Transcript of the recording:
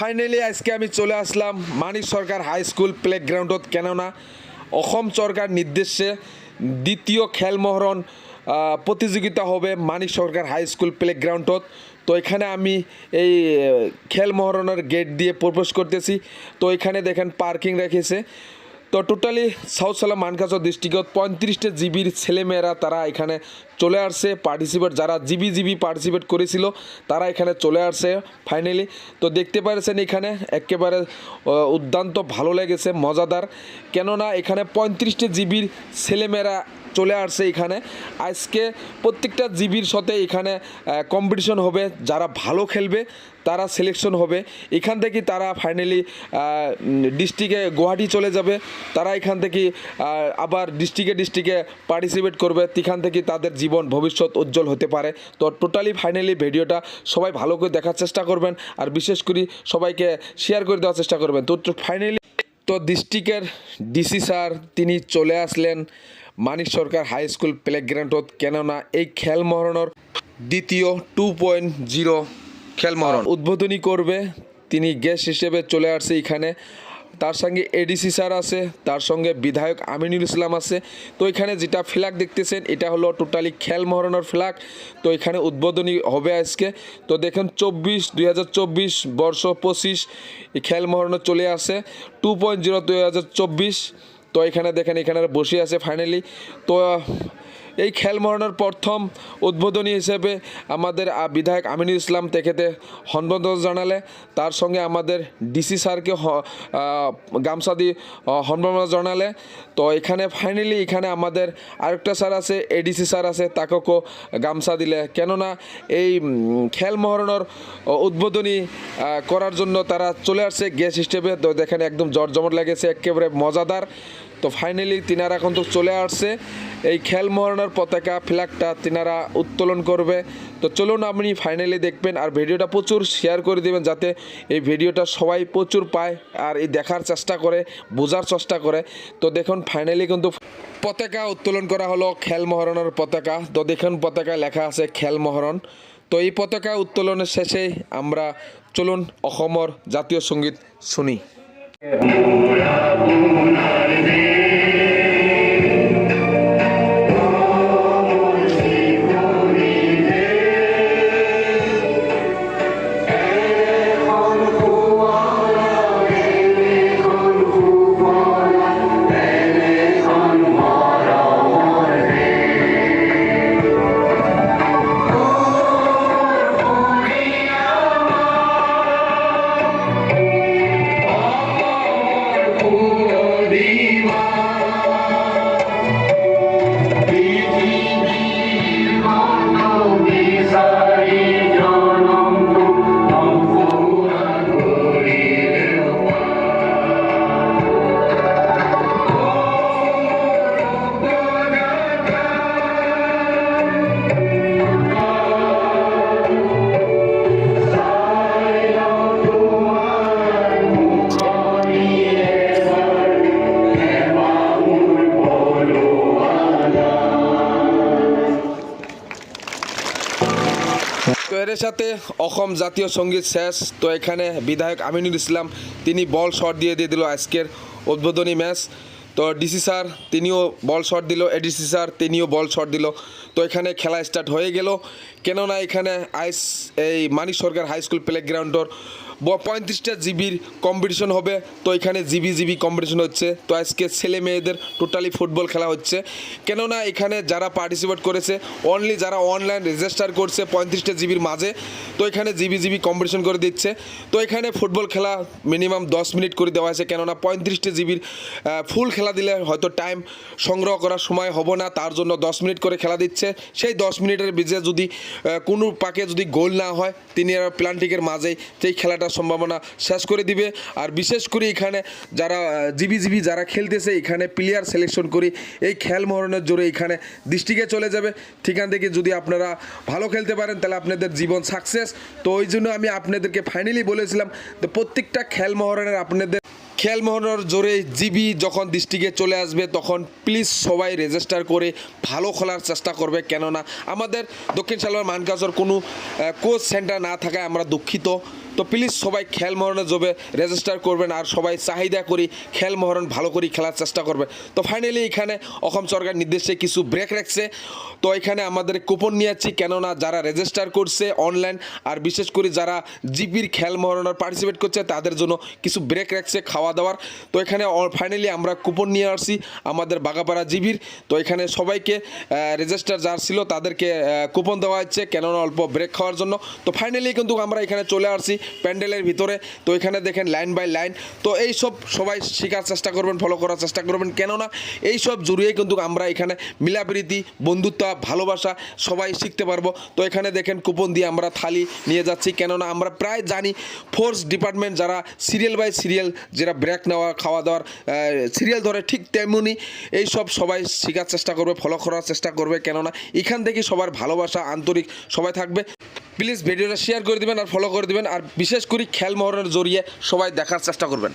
Finally আজকে আমি চলে আসলাম Manik Sarkar high school play গ্রাউন্ডত কেননা অসম সরকার নির্দেশে দ্বিতীয় খেল মহরণ প্রতিযোগিতা হবে Manik Sarkar high school play গ্রাউন্ডত তো এখানে আমি এই খেল মহরণের গেট দিয়ে প্রবেশ করতেছি। তো এখানে দেখেন পার্কিং রেখেছে। তো টোটালি সাউথ সালা মানকাচর ডিস্ট্রিক্টত পঁয়ত্রিশটা জিবির ছেলেমেয়েরা তারা এখানে চলে আসছে পার্টিসিপেট যারা জিবি জিবি পার্টিসিপেট করেছিল, তারা এখানে চলে আসছে ফাইনালি তো দেখতে পারছেন এখানে একেবারে উদ্যান্ত ভালো লেগেছে, মজাদার। কেননা এখানে পঁয়ত্রিশটা জিবির ছেলেমেয়েরা চলে আসছে এখানে। আজকে প্রত্যেকটা জিবির সাথে এখানে কম্পিটিশন হবে। যারা ভালো খেলবে, তারা সিলেকশন হবে। এখান থেকে তারা ফাইনালি ডিস্ট্রিক্টে গুয়াহাটি চলে যাবে। তারা এখান থেকে আবার ডিস্ট্রিক্টে ডিস্ট্রিক্টে পার্টিসিপেট করবে। এখান থেকে তাদের জীবন, ভবিষ্যৎ উজ্জ্বল হতে পারে। তো টোটালি ফাইনালি ভিডিওটা সবাই ভালো করে দেখার চেষ্টা করবেন। আর বিশেষ করে সবাইকে শেয়ার করে দেওয়ার চেষ্টা করবেন। তো ফাইনালি তো ডিস্ট্রিক্টের ডিসি স্যার তিনি চলে আসলেন। মানিক সরকার হাই স্কুল প্লেগ্রাউন্ডত কেননা এই খেল মহরণের দ্বিতীয় টু পয়েন্ট জিরো খেল মহরণ উদ্বোধনী করবে তিনি গেস্ট হিসেবে চলে আসছে এখানে। তার সঙ্গে এডিসি স্যার আছে, তার সঙ্গে বিধায়ক আমিনুল ইসলাম আছে। তো এখানে যেটা ফ্ল্যাগ দেখতেছেন, এটা হলো টোটালি খেল মহরণের ফ্ল্যাগ তো এখানে উদ্বোধনী হবে আজকে। তো দেখেন, চব্বিশ, দুই হাজার চব্বিশ বর্ষ পঁচিশ খেল মহরণ চলে আসে। টু পয়েন্ট জিরো দুই হাজার চব্বিশ তো এখানে দেখেন এখানে বসে আছে ফাইনালি তো এই খেল মহরণের প্রথম উদ্বোধনী হিসেবে আমাদের বিধায়ক আমিনুল ইসলাম তেখেতে সম্বোধন জানালে। তার সঙ্গে আমাদের ডিসি স্যারকে গামছা দিয়ে সম্বোধন জানালে। তো এখানে ফাইনালি এখানে আমাদের আরেকটা স্যার আছে এডিসি স্যার আছে, তাকেও গামছা দিলে। কেননা এই খেল মহরণের উদ্বোধনী করার জন্য তারা চলে আসছে গেস্ট হিসেবে দেখেন একদম জমজমট লেগেছে, একেবারে মজাদার। তো ফাইনালি তিনারা এখন তো চলে আসছে। এই খেল মহরণের পতাকা, ফ্ল্যাগটা তিনারা উত্তোলন করবে। তো চলুন আপনি ফাইনালি দেখবেন আর ভিডিওটা প্রচুর শেয়ার করে দেবেন যাতে এই ভিডিওটা সবাই প্রচুর পায় আর এই দেখার চেষ্টা করে, বোঝার চেষ্টা করে। তো দেখুন ফাইনালি কিন্তু পতাকা উত্তোলন করা হলো, খেল মহরণের পতাকা। তো দেখুন পতাকা লেখা আছে খেল মহরণ। তো এই পতাকা উত্তোলনের শেষেই আমরা চলুন অসমৰ জাতীয় সংগীত শুনি। এর সাথে অসম জাতীয় সংগীত শেষ। তো এখানে বিধায়ক আমিনুল ইসলাম, তিনি বল শট দিয়ে দিয়ে দিল আজকের উদ্বোধনী ম্যাচ। তো ডিসি স্যার, তিনিও বল শট দিল। এডিসি স্যার, তিনিও বল শট দিল। তো এখানে খেলা স্টার্ট হয়ে গেল। কেননা এখানে আইস এই Manik Sarkar high school play গ্রাউন্ডর পঁয়ত্রিশটা জিবির কম্পিটিশন হবে। তো এখানে জিবি জিবি কম্পিটিশন হচ্ছে। তো আজকে ছেলে মেয়েদের টোটালি ফুটবল খেলা হচ্ছে। কেননা এখানে যারা পার্টিসিপেট করেছে অনলি যারা অনলাইন রেজিস্টার করছে পঁয়ত্রিশটা জিবির মাঝে, তো এখানে জিবি জিবি কম্পিটিশন করে দিচ্ছে। তো এখানে ফুটবল খেলা মিনিমাম দশ মিনিট করে দেওয়া হয়েছে। কেননা পঁয়ত্রিশটা জিবির ফুল খেলা দিলে হয়তো টাইম সংগ্রহ করার সময় হবে না। তার জন্য দশ মিনিট করে খেলা দিচ্ছে। সেই দশ মিনিটের বিজে যদি কোনো পাকে যদি গোল না হয়, তিনি আর প্লান্টিকের মাঝেই সেই খেলাটার সম্ভাবনা শেষ করে দিবে। আর বিশেষ করে এখানে যারা জিবি জিবি যারা খেলতেছে, এখানে প্লেয়ার সিলেকশন করি এই খেল মহরণের জোরে এখানে দৃষ্টিকে চলে যাবে। ঠিকান থেকে যদি আপনারা ভালো খেলতে পারেন, তাহলে আপনাদের জীবন সাকসেস তো ওই জন্য আমি আপনাদেরকে ফাইনালি বলেছিলাম তো প্রত্যেকটা খেল মহরণের আপনাদের খেল মহরণের জোরে জিবি যখন ডিস্ট্রিক্টে চলে আসবে, তখন প্লিজ সবাই রেজিস্টার করে ভালো খেলার চেষ্টা করবে। কেননা আমাদের দক্ষিণ সালোয়ার মানকাজর কোনো কোচ সেন্টার না থাকায় আমরা দুঃখিত। তো প্লিজ সবাই খেল মহরণে জবে রেজিস্টার করবেন আর সবাই চাহিদা করি, খেল মহরণ ভালো করে, খেলার চেষ্টা করবে। তো ফাইনালি এখানে অসম সরকার নির্দেশে কিছু ব্রেক রাখছে। তো এখানে আমাদের কুপন নিয়ে যাচ্ছি, কেননা যারা রেজিস্টার করছে অনলাইন আর বিশেষ করে যারা জিপির খেল মহরণের পার্টিসিপেট করছে, তাদের জন্য কিছু ব্রেক রাখছে খাওয়া দাওয়ার। তো এখানে ফাইনালি আমরা কুপন নিয়ে আসছি আমাদের বাগাপাড়া জিবির। তো এখানে সবাইকে রেজিস্টার যার ছিল তাদেরকে কুপন দেওয়া হচ্ছে, কেননা অল্প ব্রেক খাওয়ার জন্য। তো ফাইনালি কিন্তু আমরা এখানে চলে আসছি। প্যান্ডেলের ভিতরে। তো এখানে দেখেন লাইন বাই লাইন। তো এই সব সবাই শেখার চেষ্টা করবেন ফলো করার চেষ্টা করবেন। কেননা এই সব জুড়িয়ে কিন্তু আমরা এখানে মিলাপ্রীতি, বন্ধুত্ব, ভালোবাসা সবাই শিখতে পারব। তো এখানে দেখেন কুপন দিয়ে আমরা থালি নিয়ে যাচ্ছি। কেননা আমরা প্রায় জানি ফোর্স ডিপার্টমেন্ট যারা সিরিয়াল বাই সিরিয়াল যারা ব্রেক নেওয়া, খাওয়া দাওয়ার সিরিয়াল ধরে ঠিক তেমনি এই সব সবাই শেখার চেষ্টা করবে ফলো করার চেষ্টা করবে। কেননা এখান থেকে সবার ভালোবাসা, আন্তরিক সবাই থাকবে। প্লিজ ভিডিওটা শেয়ার করে দিবেন আর ফলো করে দিবেন। আর বিশেষ করে খেল মহরণের জড়িয়ে সবাই দেখার চেষ্টা করবেন।